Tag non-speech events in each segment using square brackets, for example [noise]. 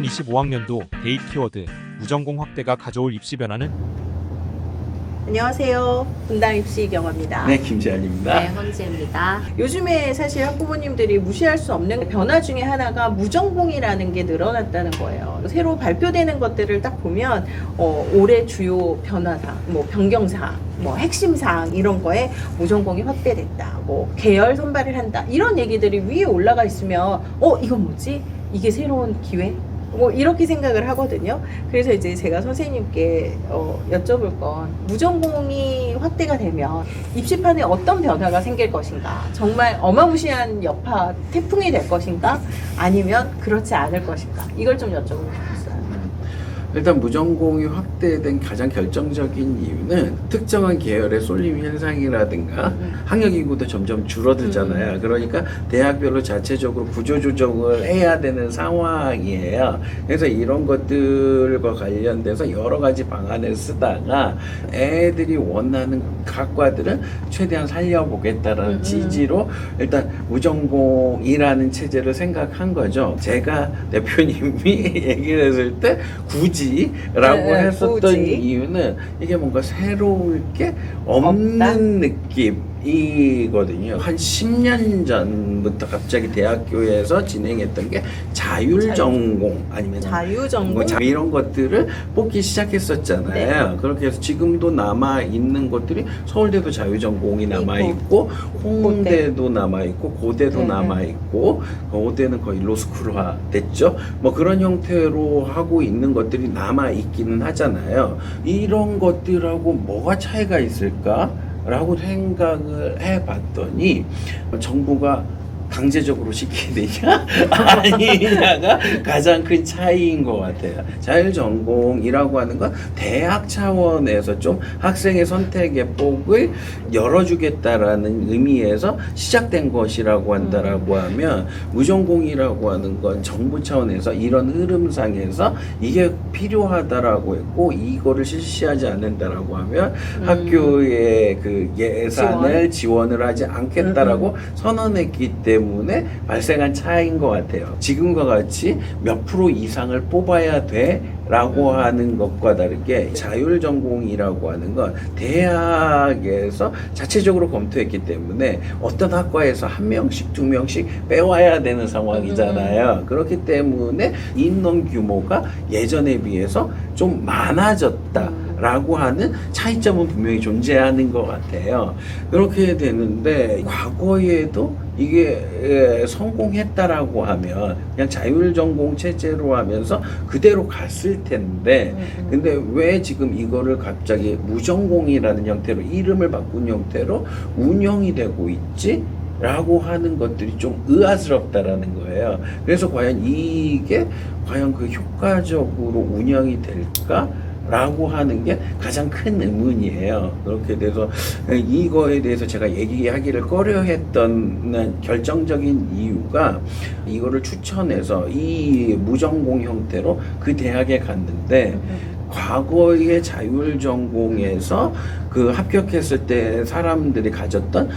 2025학년도 데이 키워드 무전공 확대가 가져올 입시 변화는 안녕하세요. 분당 입시 경험입니다. 네, 김재환입니다. 네, 헌지입니다. 요즘에 사실 학부모님들이 무시할 수 없는 변화 중에 하나가 무전공이라는 게 늘어났다는 거예요. 새로 발표되는 것들을 딱 보면 어, 올해 주요 변화사항, 뭐 변경사항, 뭐 핵심 사항 이런 거에 무전공이 확대됐다. 뭐 계열 선발을 한다. 이런 얘기들이 위에 올라가 있으면 어 이건 뭐지? 이게 새로운 기회? 뭐 이렇게 생각을 하거든요. 그래서 이제 제가 선생님께 어, 여쭤볼 건 무전공이 확대가 되면 입시판에 어떤 변화가 생길 것인가? 정말 어마무시한 여파 태풍이 될 것인가? 아니면 그렇지 않을 것인가? 이걸 좀 여쭤보고 싶었어요. 일단 무전공이 확대된 가장 결정적인 이유는 특정한 계열의 쏠림 현상이라든가 음. 학력 인구도 점점 줄어들잖아요. 그러니까 대학별로 자체적으로 구조 조정을 해야 되는 상황이에요. 그래서 이런 것들과 관련돼서 여러 가지 방안을 쓰다가 애들이 원하는 학과들은 최대한 살려보겠다라는 음. 지지로 일단 무전공이라는 체제를 생각한 거죠. 제가 대표님이 [laughs] 얘기를 했을 때 굳이 라고 네, 했었던 굳이. 이유는 이게 뭔가 새로울 게 없는 없다? 느낌 이거든요. 한 10년 전부터 갑자기 대학교에서 진행했던 게 자율 전공 아니면 자유 전공? 뭐 자- 이런 것들을 뽑기 시작했었잖아요. 네. 그렇게 해서 지금도 남아 있는 것들이 서울대도 자유 전공이 남아 있고 홍대도 남아 있고 고대도 네, 남아 있고 고대는 거의 로스쿨화 됐죠. 뭐 그런 형태로 하고 있는 것들이 남아 있기는 하잖아요. 이런 것들하고 뭐가 차이가 있을까 라고 생각을 해봤더니 정부가 강제적으로 시키느냐 [laughs] 아니냐가 가장 큰 차이인 것 같아요. 자율전공이라고 하는 건 대학 차원에서 좀 학생의 선택의 폭을 열어주겠다라는 의미에서 시작된 것이라고 한다라고 하면 무전공이라고 하는 건 정부 차원에서 이런 흐름상에서 이게 필요하다라고 했고 이거를 실시하지 않는다라고 하면 음. 학교의 그 예산을 지원 을 하지 않겠다라고 선언했기 때문에 발생한 차이인 것 같아요. 지금과 같이 몇 프로 이상을 뽑아야 돼 라고 음. 하는 것과 다르게 자율 전공이라고 하는 건 대학에서 자체적으로 검토했기 때문에 어떤 학과에서 한 명씩 두 명씩 빼와야 되는 상황이잖아요. 그렇기 때문에 인원 규모가 예전에 비해서 좀 많아졌다. 라고 하는 차이점은 분명히 존재하는 것 같아요. 그렇게 되는데 과거에도 이게 에, 성공했다라고 하면 그냥 자율전공 체제로 하면서 그대로 갔을 텐데 음, 근데 왜 지금 이거를 갑자기 무전공이라는 형태로 이름을 바꾼 형태로 운영이 되고 있지? 라고 하는 것들이 좀 의아스럽다라는 거예요. 그래서 과연 이게 과연 그 효과적으로 운영이 될까? 라고 하는 게 가장 큰 의문이에요. 그렇게 돼서 이거에 대해서 제가 얘기하기를 꺼려 했던 결정적인 이유가 이거를 추천해서 이 무전공 형태로 그 대학에 갔는데 과거의 자율 전공에서 그 합격했을 때 사람들이 가졌던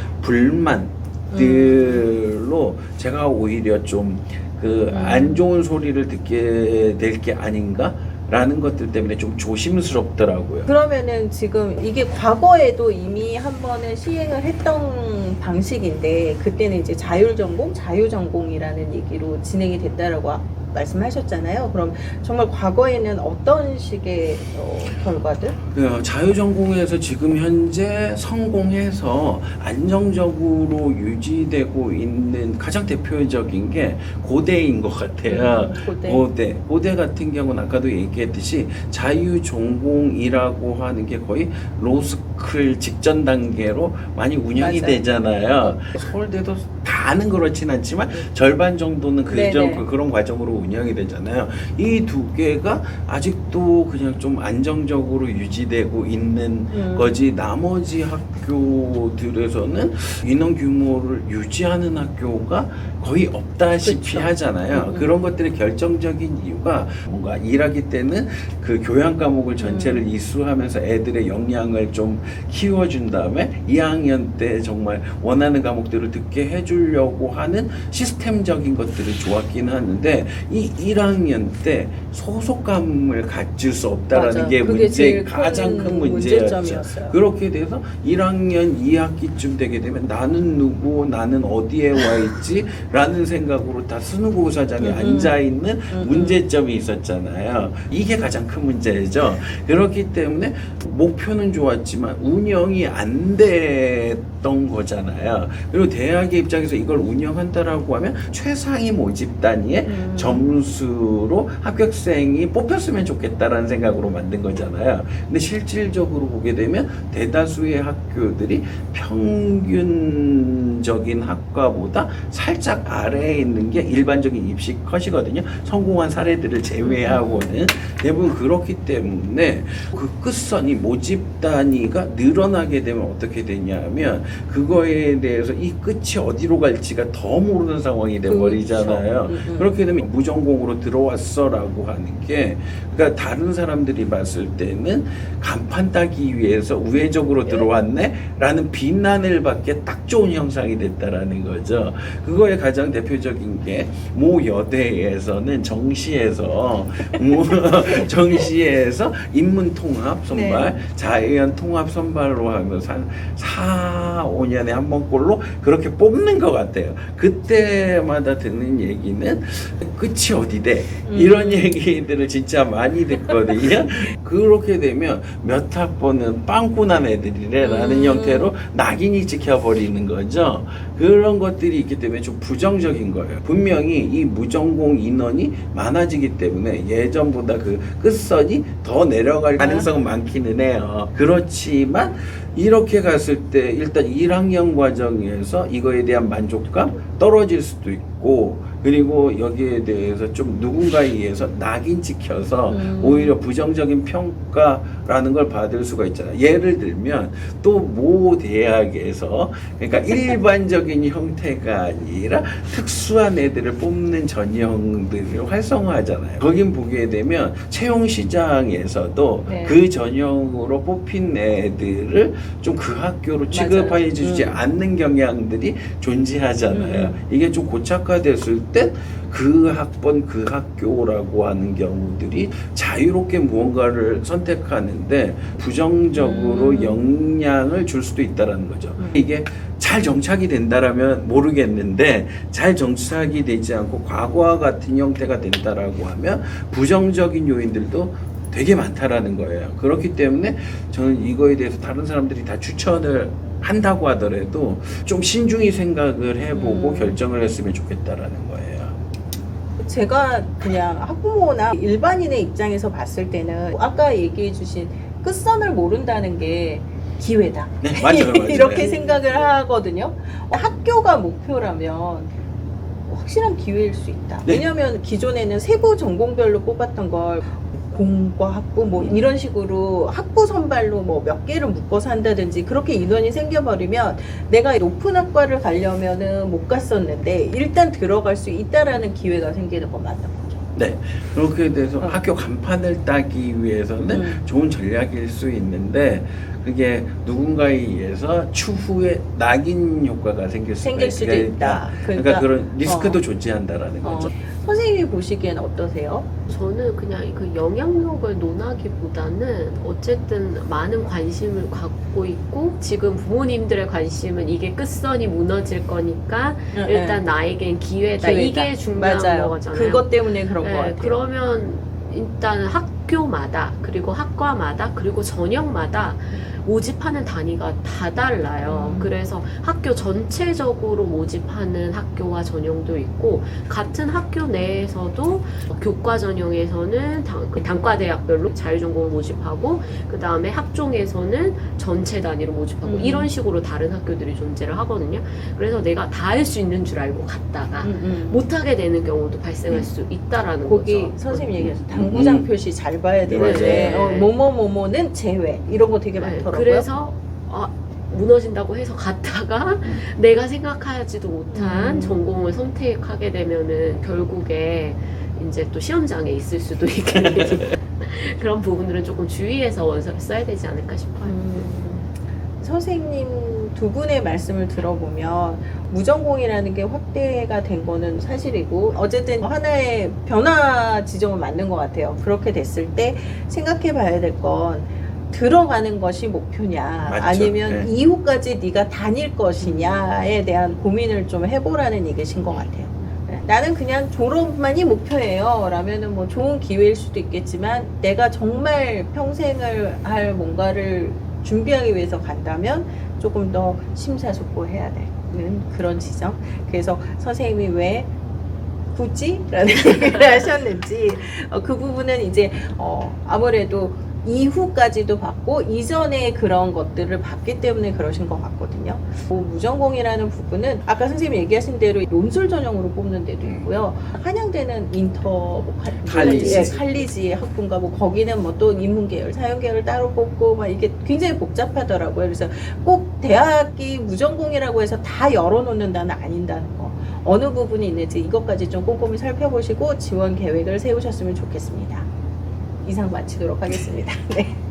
불만들로 제가 오히려 좀 그안 좋은 소리를 듣게 될 게 아닌가? 라는 것들 때문에 좀 조심스럽더라고요. 그러면은 지금 이게 과거에도 이미 한 번은 시행을 했던 방식인데 그때는 이제 자율 전공, 자유 전공이라는 얘기로 진행이 됐다라고 아- 말씀하셨잖아요. 그럼 정말 과거에는 어떤 식의 어, 결과들? 그 자유전공에서 지금 현재 성공해서 안정적으로 유지되고 있는 가장 대표적인 게 고대인 것 같아요. 음, 고대. 고대. 고대 같은 경우는 아까도 얘기했듯이 자유전공이라고 하는 게 거의 로스쿨 직전 단계로 많이 운영이 맞아요. 되잖아요. 서울대도 다는 그렇진 않지만 절반 정도는 그 네네. 정, 그- 그런 과정으로 운영이 되잖아요. 이 두 개가 아직도 그냥 좀 안정적으로 유지되고 있는 음. 거지 나머지 학교들에서는 인원 규모를 유지하는 학교가 거의 없다시피 그쵸. 하잖아요. 음, 음. 그런 것들의 결정적인 이유가 뭔가 일하기 때는 그 교양 과목을 전체를 음. 이수하면서 애들의 역량을 좀 키워준 다음에 2학년 때 정말 원하는 과목들을 듣게 해주려고 하는 시스템적인 것들이 좋았긴 하는데 이 1학년 때 소속감을 가질 수 없다라는 맞아. 게 문제 가장 큰 문제였죠. 그렇게 돼서 1학년 2학기쯤 되게 되면 나는 누구, 나는 어디에 와 있지? [laughs] 라는 생각으로 다 스누고사장에 음, 음. 앉아 있는 음, 문제점이 있었잖아요. 이게 가장 큰 문제죠. 그렇기 때문에 목표는 좋았지만 운영이 안 됐던 거잖아요. 그리고 대학의 입장에서 이걸 운영한다라고 하면 최상위 모집 단위의 음. 점수로 합격생이 뽑혔으면 좋겠다라는 생각으로 만든 거잖아요. 근데 실질적으로 보게 되면 대다수의 학교들이 평균적인 학과보다 살짝 아래에 있는 게 일반적인 입시 컷이거든요. 성공한 사례들을 제외하고는 대부분 그렇기 때문에 그 끝선이 모집 단위가 늘어나게 되면 어떻게 되냐면 그거에 대해서 이 끝이 어디로 갈지가 더 모르는 상황이 돼 버리잖아요. 그렇죠. 음, 음. 그렇게 되면 무 전공으로 들어왔어라고 하는 게 그러니까 다른 사람들이 봤을 때는 간판 따기 위해서 우회적으로 들어왔네라는 비난을 받게 딱 좋은 형상이 됐다라는 거죠. 그거의 가장 대표적인 게 모 여대에서는 정시에서 모 [laughs] 정시에서 인문 통합 선발, 자연 통합 선발로 하면서 한 4, 5년에 한 번꼴로 그렇게 뽑는 것 같아요. 그때마다 듣는 얘기는 끝이 어디대 음. 이런 얘기들을 진짜 많이 듣거든요. [laughs] 그렇게 되면 몇 학번은 빵꾸난 애들이래라는 음. 형태로 낙인이 찍혀버리는 거죠. 그런 것들이 있기 때문에 좀 부정적인 거예요. 분명히 이 무전공 인원이 많아지기 때문에 예전보다 그 끝선이 더 내려갈 가능성은 많기는 해요. 그렇지만 이렇게 갔을 때 일단 1학년 과정에서 이거에 대한 만족감 떨어질 수도 있고 그리고 여기에 대해서 좀 누군가에 의해서 낙인 찍혀서 음. 오히려 부정적인 평가라는 걸 받을 수가 있잖아요. 예를 들면 또 모 대학에서 그러니까 일반적인 [laughs] 형태가 아니라 특수한 애들을 뽑는 전형들을 활성화하잖아요. 거긴 보게 되면 채용 시장에서도 네. 그 전형으로 뽑힌 애들을 좀 그 학교로 취급해 주지 음. 않는 경향들이 존재하잖아요. 음. 이게 좀 고착화됐을 때그 학번 그 학교라고 하는 경우들이 자유롭게 무언가를 선택하는데 부정적으로 음. 영향을 줄 수도 있다라는 거죠. 음. 이게 잘 정착이 된다라면 모르겠는데 잘 정착이 되지 않고 과거와 같은 형태가 된다라고 하면 부정적인 요인들도 되게 많다라는 거예요. 그렇기 때문에 저는 이거에 대해서 다른 사람들이 다 추천을 한다고 하더라도 좀 신중히 생각을 해보고 음. 결정을 했으면 좋겠다라는 거예요. 제가 그냥 학부모나 일반인의 입장에서 봤을 때는 아까 얘기해 주신 끝선을 모른다는 게 기회다. 네, 맞아요, [laughs] 맞아요. 이렇게 생각을 하거든요. 학교가 목표라면 확실한 기회일 수 있다. 네. 왜냐하면 기존에는 세부 전공별로 뽑았던 걸 공과 학부 뭐 이런 식으로 학부 선발로 뭐 몇 개를 묶어서 한다든지 그렇게 인원이 생겨버리면 내가 높은 학과를 가려면은 못 갔었는데 일단 들어갈 수 있다라는 기회가 생기는 건 맞는 거죠. 네, 그렇게 돼서 어. 학교 간판을 따기 위해서는 음. 좋은 전략일 수 있는데 그게 누군가에 의해서 추후에 낙인 효과가 생길 생길 수도 있으니까 있다. 그러니까, 그런 리스크도 어. 존재한다라는 어, 거죠. 선생님이 보시기엔 어떠세요? 저는 그냥 그 영향력을 논하기보다는 어쨌든 많은 관심을 갖고 있고 지금 부모님들의 관심은 이게 끝선이 무너질 거니까 일단 나에겐 기회다. 네. 기회다. 이게 중요한 맞아요. 거잖아요. 그것 때문에 그런 네, 거 같아요. 그러면 일단 학 교마다 그리고 학과마다 그리고 전형마다 모집하는 단위가 다 달라요. 음. 그래서 학교 전체적으로 모집하는 학교와 전형도 있고 같은 학교 내에서도 교과 전형에서는 단, 그 단과 대학별로 자유전공을 모집하고 그 다음에 학종에서는 전체 단위로 모집하고 음. 이런 식으로 다른 학교들이 존재를 하거든요. 그래서 내가 다 할 수 있는 줄 알고 갔다가 음, 음. 못하게 되는 경우도 발생할 음. 수 있다라는 거기 거죠. 선생님 얘기해서 당구장 음. 표시 잘 봐야 되는데 네. 어, 뭐뭐 뭐뭐는 제외 이런 거 되게 네, 많더라고요. 그래서 아, 무너진다고 해서 갔다가 내가 생각하지도 못한 음. 전공을 선택하게 되면은 결국에 이제 또 시험장에 있을 수도 있게 되니까 [laughs] 그런 부분들은 조금 주의해서 원서를 써야 되지 않을까 싶어요. 음, 선생님 두 분의 말씀을 들어보면 무전공이라는 게 확대가 된 거는 사실이고 어쨌든 하나의 변화 지점은 맞는 것 같아요. 그렇게 됐을 때 생각해 봐야 될 건 들어가는 것이 목표냐 맞죠. 아니면 네. 이후까지 네가 다닐 것이냐에 대한 고민을 좀 해보라는 얘기신 것 같아요. 네, 나는 그냥 졸업만이 목표예요. 라면은 뭐 좋은 기회일 수도 있겠지만 내가 정말 평생을 할 뭔가를 준비하기 위해서 간다면 조금 더 심사숙고해야 되는 그런 지점. 그래서 선생님이 왜 굳이? 라는 [laughs] 얘기를 하셨는지 어, 그 부분은 이제 어, 아무래도 이후까지도 봤고 이전에 그런 것들을 봤기 때문에 그러신 것 같거든요. 뭐 무전공이라는 부분은 아까 선생님이 얘기하신 대로 논술 전형으로 뽑는 데도 있고요. 한양대는 인터 뭐 칼- 칼리지. 예, 칼리지 학부인가 뭐 거기는 뭐 또 인문 계열, 사용계열 따로 뽑고 막 이게 굉장히 복잡하더라고요. 그래서 꼭 대학이 무전공이라고 해서 다 열어놓는다는 아닌다는 거. 어느 부분이 있는지 이것까지 좀 꼼꼼히 살펴보시고 지원 계획을 세우셨으면 좋겠습니다. 이상 마치도록 하겠습니다. [laughs] 네.